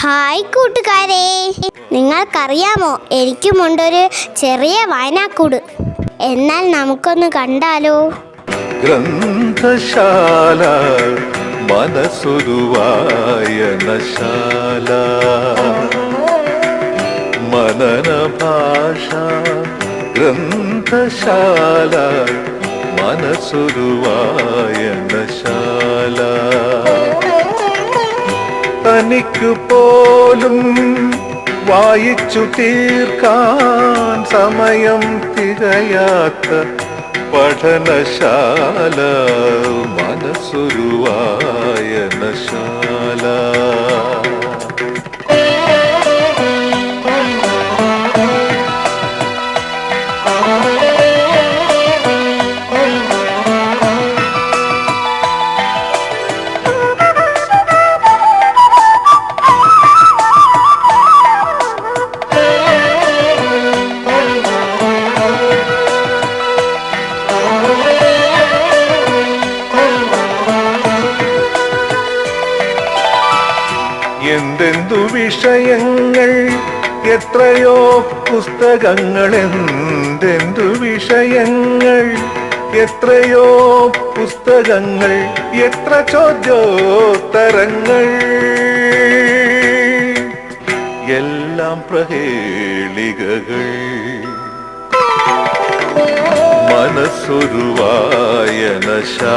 Hi കൂട്ടുകാരെ. നിങ്ങൾക്കറിയാമോ എനിക്കുമുണ്ടൊരു ചെറിയ വായനാക്കൂട്. എന്നാൽ നമുക്കൊന്ന് കണ്ടാലോ? ഗ്രന്ഥശാല മനസ്സൊരു വായനശാല മനന ഭാഷ ഗ്രന്ഥശാല മനസ്സൊരു തനിക്കു പോലും വായിച്ചു തീർക്കാൻ സമയം തികയാത്ത പഠനശാല മനസ്സൊരു എന്തെന്തു വിഷയങ്ങൾ? എത്രയോ പുസ്തകങ്ങൾ. എന്തെന്തു വിഷയങ്ങൾ? എത്രയോ പുസ്തകങ്ങൾ. എത്ര ചോദ്യോത്തരങ്ങൾ? എല്ലാം പ്രഹേളികകൾ. മനസ്സൊരു വായനശാല